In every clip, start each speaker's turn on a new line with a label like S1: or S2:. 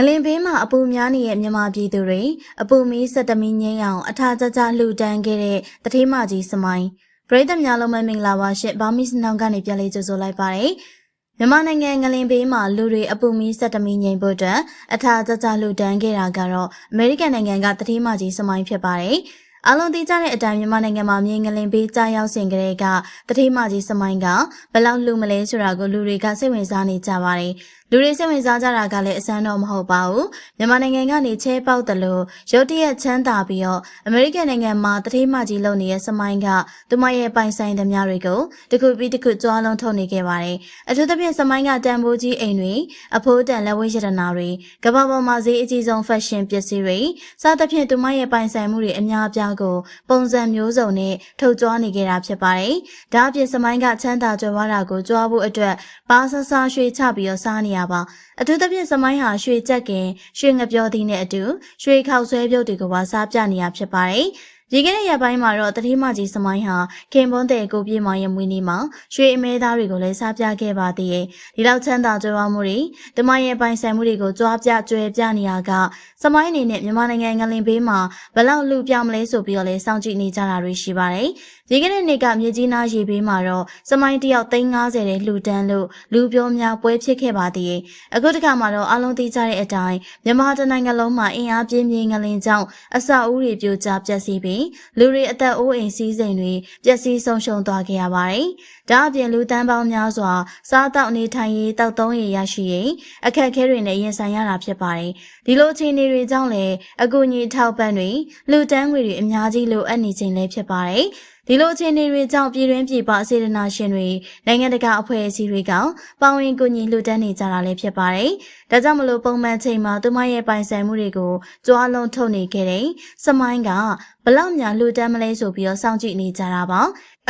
S1: ငလင်ဘေးမှာအပူများနေတဲ့မြန်မာပြည်သူတွေအပူမီးစက်တမီငိမ့်အောင်အထာကြကြလှူဒန်းခဲ့တဲ့တထေးမကြီးစမိုင်းပရိသတ်များလုံးပဲမင်္ဂလာပါရှင်ဘာမီစနောင်ကနေပြန်လေးကြိုဆိုလိုက်ပါတယ်မြန်မာနိုင်ငံငလင်ဘေးမှာလူတွေအပူမီးစက်တမီငိမ့်ဖို့အတွက်အထာကြကြလှူဒန်းခဲ့တာကတော့အမေရိကန်နိုင်ငံကတထေးမကြီးစမိုင်းဖြစ်ပါတယ်အလုံးသိကြတဲ့အတိုင်းမြန်မာနိုင်ငံမှာမြေငလင်ပေးကြားရောက်စဉ်ကလေးကတတိမကြီးစမိုင်းကဘလောက်လူမလဲဆိုတာကိုလူတွေကစိတ်ဝင်စားနေကြပါတယ်။လူတွေစိတ်ဝင်စားကြတာကလည်းအစမ်းတော့မဟုတ်ပါဘူးမြန်မာနိုင်ငံကနေချဲပေါက်တယ်လို့ရုတ်တရက်ချမ်းသာပြီးတော့အမေရိကန်နိုင်ငံမှာတတိမကြီးလုံနေတဲ့စမိုင်းကသူမရဲ့ပိုင်ဆိုင်သမျှတွေကိုတခုပြီးတခုကြွားလုံးထုတ်နေခဲ့ပါတယ်အထူးသဖြင့်စမိုင်းကတန်ဖိုးကြီးအိမ်တွေအဖိုးတန်လက်ဝဲရတနာတွေကမ္ဘာပေါ်မှာဈေးအကြီးဆုံးဖက်ရှင်ပစ္စည်းတွေစသဖြင့်သူမရဲ့ပိုင်ဆိုင်မှုတွေအများအပြားကိုပုံစံမျိုးစုံနဲ့ထုတ်ကြွားနေခဲ့တာဖြစ်ပါတယ်ဒါအပြင်စမိုင်းကချမ်းသာကြွယ်ဝတာကိုကြွားဖို့အတွက်ပါဆဆရွှေချပြီးတော့စားနေရပါအထူးသဖြင့်စမိုင်းဟာရွှေကြက်ကင်ရွှေငပြောသီးနဲ့အတူရွှေခောက်ဆွဲပြုတ်တွေကိုပါစားပြနေရဖြစ်ပါတယ် ဒီကနေ့ရက်ပိုင်းမှာတော့တတိမကြီးစမိုင်းဟာခင်ပွန်းတဲ့ကိုပြေမောင်ရဲ့မွေးနေ့မှာရွှေအမဲသားတွေကိုလည်းစားပြခဲ့ပါသေးတယ်။ဒီလောက်ချမ်းသာကြွယ်ဝမှုတွေတမရဲ့ပိုင်ဆိုင်မှုတွေကိုကြွားပြကြွယ်ပြနေရကစမိုင်းအနေနဲ့မြန်မာနိုင်ငံငလင်ဘေးမှာဘလောက်လူပြောင်းမလဲဆိုပြီးတော့လည်းစောင့်ကြည့်နေကြတာတွေရှိပါတယ်။ဒီကနေ့နေ့ကမြေကြီးနားရေဘေးမှာတော့စမိုင်းတယောက်350တဲ့လှူဒန်းလို့လူပြောများပွဲဖြစ်ခဲ့ပါသေးတယ်။အခုတခါမှာတော့အလုံးသိကြတဲ့အတိုင်းမြန်မာတနိုင်ငံလုံးမှာအင်အားပြင်းပြင်းငလင်ကြောင့်အဆောက်အဦတွေပြိုကျပျက်စီးပြီးလူတွေအသက်အိုးအိမ်စည်းစိမ်တွေပျက်စီးဆုံးရှုံးသွားခဲ့ရပါတယ်။ဒါအပြင်လူတန်းပေါင်းများစွာစားတောက်နေထိုင်ရေးတောက်သုံးရရရှိရေးအခက်အခဲတွေနဲ့ရင်ဆိုင်ရတာဖြစ်ပါတယ်။ဒီလိုအခြေအနေတွေကြောင့်လည်းအကူအညီထောက်ပံ့တွေလူတန်းငွေတွေအများကြီးလိုအပ်နေခြင်းလည်းဖြစ်ပါတယ်။ ဒီလိုအခြေအနေတွေကြောင့်ပြည်တွင်းပြည်ပစေတနာရှင်တွေနိုင်ငံတကာအဖွဲ့အစည်းတွေကပါဝင်ကူညီလှူဒန်းနေကြတာလည်းဖြစ်ပါတယ်။ဒါကြောင့်မလို့ပုံမှန်ချိန်မှာသူမရဲ့ပိုင်ဆိုင်မှုတွေကိုကြွားလုံးထုတ်နေခဲ့တဲ့စမိုင်းကဘလောက်များလှူဒန်းမလဲဆိုပြီးတော့စောင့်ကြည့်နေကြတာပါ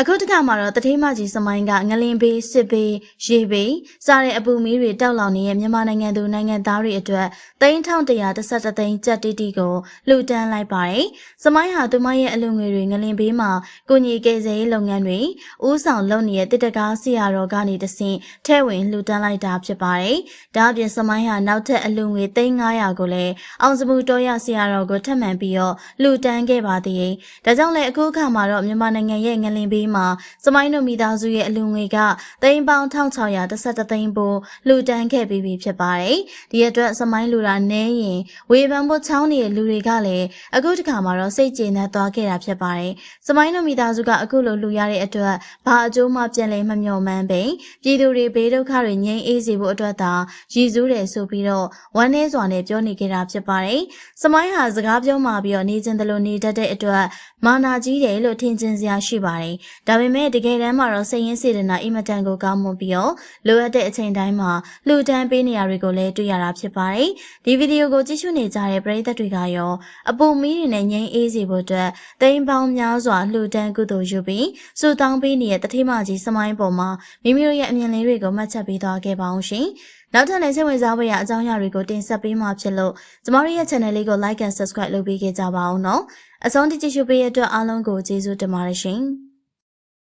S1: အခုတခါမှာတော့တထေးမကြီးစမိုင်းကငလင်ဘေးစစ်ဘေးရေဘေးစားတဲ့အပူမီးတွေတောက်လောင်နေတဲ့မြန်မာနိုင်ငံသူနိုင်ငံသားတွေအတွက်3113သိန်းကျပ်တီတီကိုလှူဒန်းလိုက်ပါတယ်။စမိုင်းဟာသူမရဲ့အလူငွေတွေငလင်ဘေးမှာကိုညီကေစေးလုပ်ငန်းတွေဥဆောင်လုပ်နေတဲ့တစ်တကားဆရာတော်ကနေတဆင့်ထဲဝင်လှူဒန်းလိုက်တာဖြစ်ပါတယ်။ဒါအပြင်စမိုင်းဟာနောက်ထပ်အလူငွေ3900ကိုလည်းအောင်စမှုတော်ရဆရာတော်ကိုထပ်မံပြီးတော့လှူဒန်းခဲ့ပါသေးတယ်။ဒါကြောင့်လည်းအခုအခါမှာတော့မြန်မာနိုင်ငံရဲ့ငလင်ဘေးမှာစမိုင်းတို့မိသားစုရဲ့အလူငွေကသိန်းပေါင်း1613သိန်းပိုလှူဒန်းခဲ့ပြီးပြီဖြစ်ပါတယ်။ဒီအတွက်စမိုင်းလူတာနဲရင်ဝေဖန်ဖို့ချောင်းနေတဲ့လူတွေကလည်းအခုတခါမှာတော့စိတ်ကျေနပ်သွားခဲ့တာဖြစ်ပါတယ်။စမိုင်းတို့မိသားစုကအခုလိုလူရတဲ့အတွက်ဘာအကျိုးမှပြန်လဲမမျှော်မှန်းပဲပြည်သူတွေဘေးဒုက္ခတွေငြိမ်းအေးစေဖို့အတွက်သာရည်စူးတယ်ဆိုပြီးတော့ဝမ်းနည်းစွာနဲ့ပြောနေခဲ့တာဖြစ်ပါတယ်။စမိုင်းဟာစကားပြောမှပြီးတော့နေခြင်းတလို့နေတတ်တဲ့အတွက်မာနာကြီးတယ်လို့ထင်ကျင်စရာရှိပါတယ်။ဒါပေမဲ့တကယ်တမ်းမှာတော့စိတ်ရင်းစေတနာအင်မတန်ကိုကောင်းမွန်ပြီးတော့လိုအပ်တဲ့အချိန်တိုင်းမှာလှူဒန်းပေးနေရတွေကိုလည်းတွေ့ရတာဖြစ်ပါတယ်။ဒီဗီဒီယိုကိုကြည့်ရှုနေကြတဲ့ပရိသတ်တွေကရောအပူမီးတွေနဲ့ငြိမ်းအေးစေဖို့အတွက်တိမ်ပေါင်းများစွာလှူဒန်းကုသိုလ်ယူပြီးစူတောင်းပေးနေတဲ့တတိမကြီးစမိုင်းပေါ်မှာမိမိတို့ရဲ့အမြင်လေးတွေကိုမှတ်ချက်ပေးသွားခဲ့ပါအောင်ရှင်။နောက်ထပ်လည်းစိတ်ဝင်စားဖို့ရအကြောင်းအရာတွေကိုတင်ဆက်ပေးမှာဖြစ်လို့ကျမတို့ရဲ့ channel လေးကို like and subscribe လုပ်ပေးခဲ့ကြပါအောင်နော်။အဆုံးထိကြည့်ရှုပေးတဲ့အတွက်အားလုံးကိုကျေးဇူးတင်ပါတယ်ရှင်။